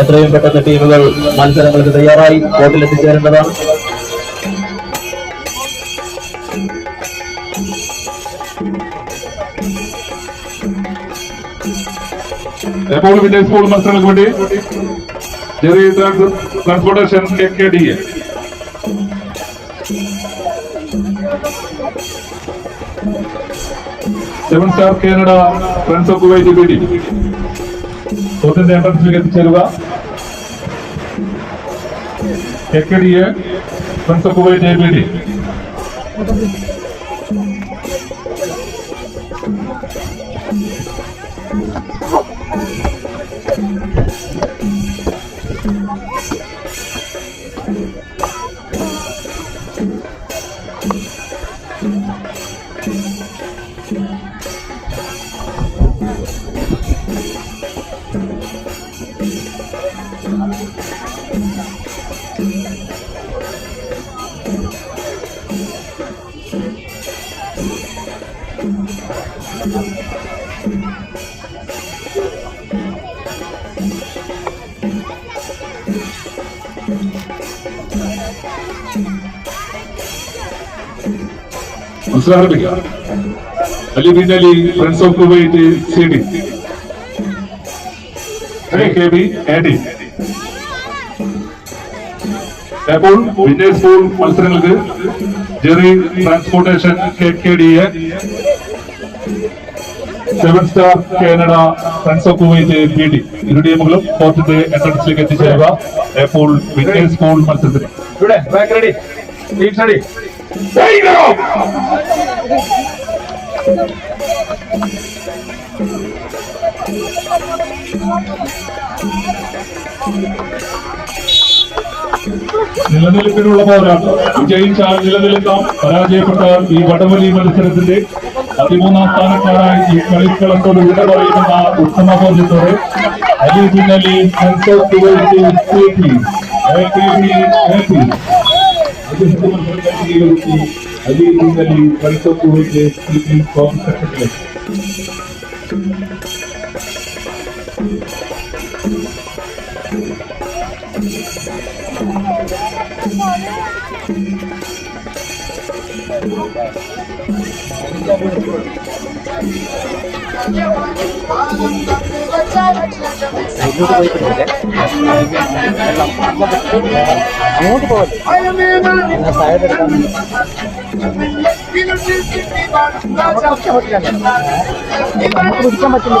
എത്രയും പെട്ടെന്ന് ടീമുകൾ മത്സരങ്ങൾക്ക് തയ്യാറായി വില്ലേജ് സ്കൂൾ മത്സരങ്ങൾക്ക് വേണ്ടി? ചെറിയ transportation K K D seven star Canada friends of Kuwait B D കോർട്ടിന്റെ എൻട്രൻസിലേക്ക് എത്തിച്ചേരുക K K D A friends of Kuwait B D മത്സരം ആരംഭിക്കാം Ali bin Ali friends of Kuwait C D Andy. അപ്പോൾ winners school മത്സരങ്ങൾക്ക് Jerry transportation K K D A. Seven star Canada friends of Kuwait P D. ഇരു ടീമുകളും കോർട്ടിന്റെ എൻട്രൻസിലേക്ക് എത്തിച്ചേരുക. അപ്പോൾ winners school മത്സരത്തിന്. ഇവിടെ ബാക്ക് റെഡി ടീം സ്റ്റഡി നിലനിൽപ്പിനുള്ള പോരാട്ടം. വിജയിച്ചാൽ നിലനിൽക്കാം. പരാജയപ്പെട്ടാൽ ഈ വടവലി മത്സരത്തിന്റെ പതിമൂന്നാം സ്ഥാനക്കാരായി ഈ കളിക്കളത്തോട് വിട പറയുമെന്ന ഉത്തമ ബോധ്യത്തോടെ അലി ബിൻ അലി ഫ്രണ്ട്സ് ದೇವಕ್ಕೆ ಅದೇ ರೀತಿಯಲ್ಲಿ ಪರಿಸಪೂಜೆ ಸ್ಥಿತಿ ಕಟ್ಟಬೇಕು Thank you. അങ്ങോട്ട് പോകല്ലേ സൈഡ് എടുക്കാൻ നമുക്ക് പറ്റില്ല നമുക്ക് പിടിക്കാൻ പറ്റില്ല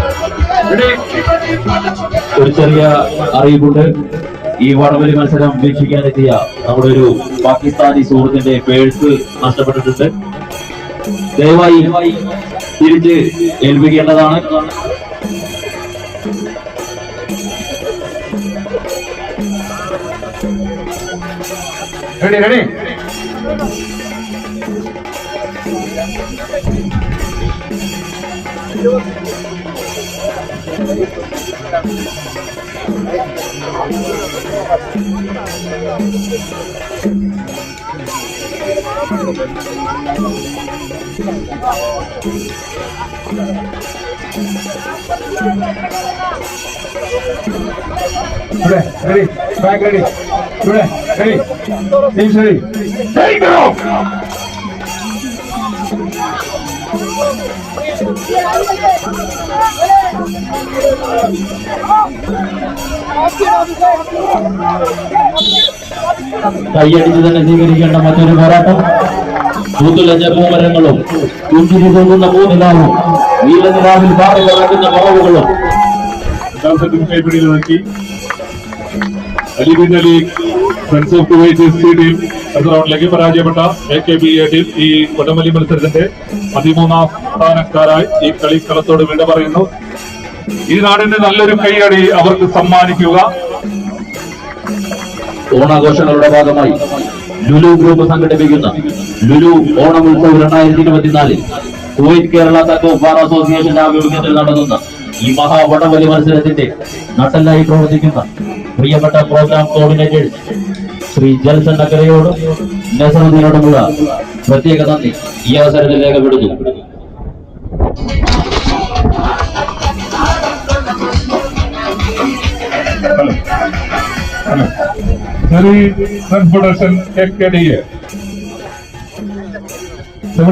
ഒരു ചെറിയ അറിയിപ്പുണ്ട്. ഈ വടവലി മത്സരം വീക്ഷിക്കാനെത്തിയ നമ്മുടെ ഒരു പാകിസ്ഥാനി സുഹൃത്തിന്റെ പേഴ്സ് നഷ്ടപ്പെട്ടിട്ടുണ്ട്. ദയവായി തിരിച്ച് ഏൽപ്പിക്കേണ്ടതാണ്. Ready ready ready, back ready, ready, ready, team's ready. Take it off! Yeah, കൈയടിച്ച് തന്നെ സ്വീകരിക്കേണ്ട മറ്റൊരു പോരാട്ടം. തൂത്തുലഞ്ഞ പൂമരങ്ങളും കുഞ്ചിരി തോന്നുന്ന പൂനിലാവും. നീലനിലാവിൽ പാറി പറക്കുന്ന പറവുകളും കൈപ്പിടിയിൽ നോക്കി Ali bin Ali friends of team റൗണ്ടിലേക്ക് പരാജയപ്പെട്ട A K B A team ഈ കൊടമലി മത്സരത്തിന്റെ പതിമൂന്നാം സ്ഥാനക്കാരായി ഈ കളിക്കളത്തോട് വിട പറയുന്നു. ഈ നാടിന്റെ നല്ലൊരു കൈയടി അവർക്ക് സമ്മാനിക്കുക. ഓണാഘോഷങ്ങളുടെ ഭാഗമായി ലുലു ഗ്രൂപ്പ് സംഘടിപ്പിക്കുന്ന ലുലു ഓണം ഉത്സവം രണ്ടായിരത്തി ഇരുപത്തിനാലിൽ കുവൈറ്റ് കേരള തക്കോ ബാർ അസോസിയേഷന്റെ ആഭിമുഖ്യത്തിൽ നടത്തുന്ന ഈ മഹാ വടവലി മത്സരത്തിന്റെ നട്ടലായി പ്രവർത്തിക്കുന്ന പ്രിയപ്പെട്ട പ്രോഗ്രാം കോർഡിനേറ്റേഴ്സ് ശ്രീ ജൽസൺ നഗരയോടും നസറുദ്ദീനോടുമുള്ള പ്രത്യേക നന്ദി. ഈ അവസരത്തിൽ രേഖപ്പെടുത്തുന്നു.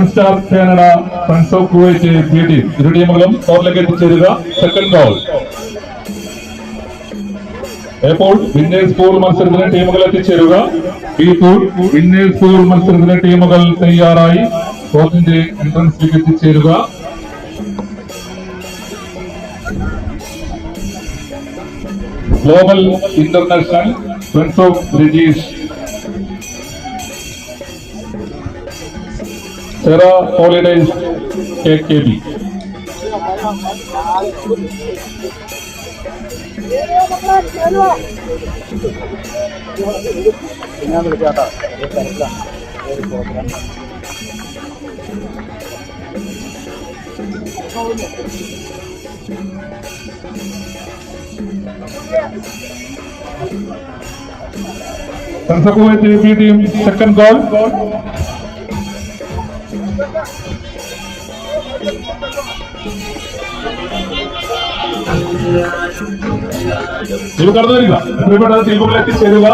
സ്റ്റാർ കാനഡ സെക്കൻഡ് ഇപ്പോൾ വിന്നേഴ്സ് ടീമുകൾ എത്തിച്ചേരുക. വിന്നേഴ്സ് ടീമുകൾ തയ്യാറായി. കോച്ചിന്റെ എൻട്രൻസിലേക്ക് എത്തിച്ചേരുക. Global International Friends of Refugees. Sarah Holidays kkb Thank you. Kuwait B team second goal. ഇത് കടന്നു വരിക. പ്രിയപ്പെട്ട ടീമുകൾ എത്തിച്ചേരുക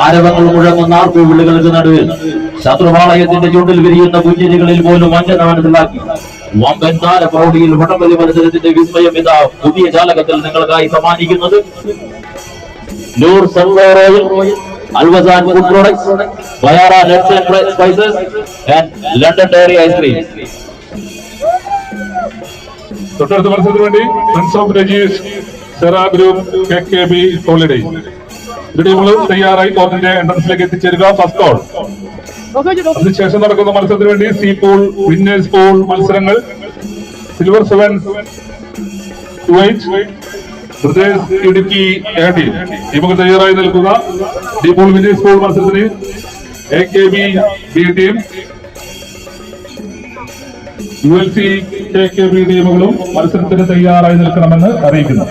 ആരവങ്ങൾ മുഴങ്ങുന്ന ആർപ്പുവിളികൾക്ക് നടുവിൽ ശത്രുപാളയത്തിന്റെ ചൂണ്ടിൽ വിരിയുന്ന കുഞ്ഞിനികളിൽ പോലും മനസ്സിലാക്കി വമ്പൻ താര പ്രൗഢിയിൽ വടംവലി മത്സരത്തിന്റെ വിസ്മയം ഇതാ പുതിയ ജാലകത്തിൽ നിങ്ങൾക്കായി സമ്മാനിക്കുന്നത്. Noor oil Alwasan food products Bayara nuts and spices and London dairy ice cream. തൊട്ടടുത്ത മത്സരത്തിന് വേണ്ടി ഫ്രണ്ട്സ് ഓഫ് രജീഷ് തയ്യാറായി കോർട്ടിന്റെ എൻട്രൻസിലേക്ക് എത്തിച്ചേരുക. ഫസ്റ്റ് ഗോൾ അതിനുശേഷം നടക്കുന്ന മത്സരത്തിന് വേണ്ടി സി പൂൾ വിന്നേഴ്സ് പൂൾ മത്സരങ്ങൾ. സിൽവർ സെവൻ ഇടുക്കി ടീമുകൾ തയ്യാറായി നിൽക്കുക. ഡി പൂൾ വിന്നേഴ്സ് പൂൾ മത്സരത്തിന് A K B B team U L C K K B ടീമുകളും മത്സരത്തിന് തയ്യാറായി നിൽക്കണമെന്ന് അറിയിക്കുന്നു.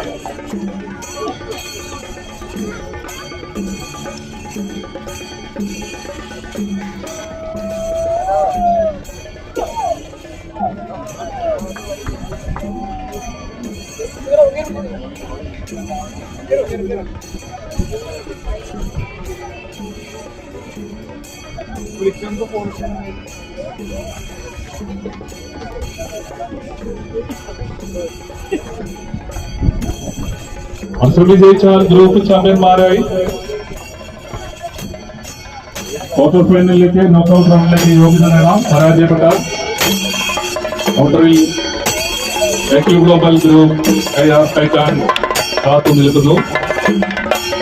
മത്സരം വിജയിച്ചാൽ ഗ്രൂപ്പ് ചാമ്പ്യന്മാരായി ക്വാർട്ടർ ഫൈനലിലേക്ക് നോക്കൌട്ട് റൗണ്ടിലേക്ക് യോഗ്യത നേടാം പരാജയപ്പെട്ടാൽ ഔട്ടറിൽ AQ global group A R Titan കാത്തു നിൽക്കുന്നു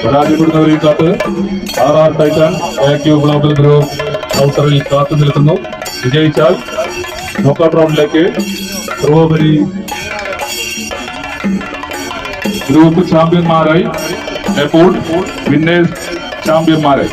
പരാജയപ്പെടുന്നവരെയും കാത്ത് R R Titan AQ global group ഔട്ടറിൽ കാത്തു നിൽക്കുന്നു വിജയിച്ചാൽ നോക്കൌട്ട് റൗണ്ടിലേക്ക് സ്ട്രോബെറി ഗ്രൂപ്പ് ചാമ്പ്യന്മാരായി എപ്പോൾ വിന്നേഴ്സ് ചാമ്പ്യന്മാരായി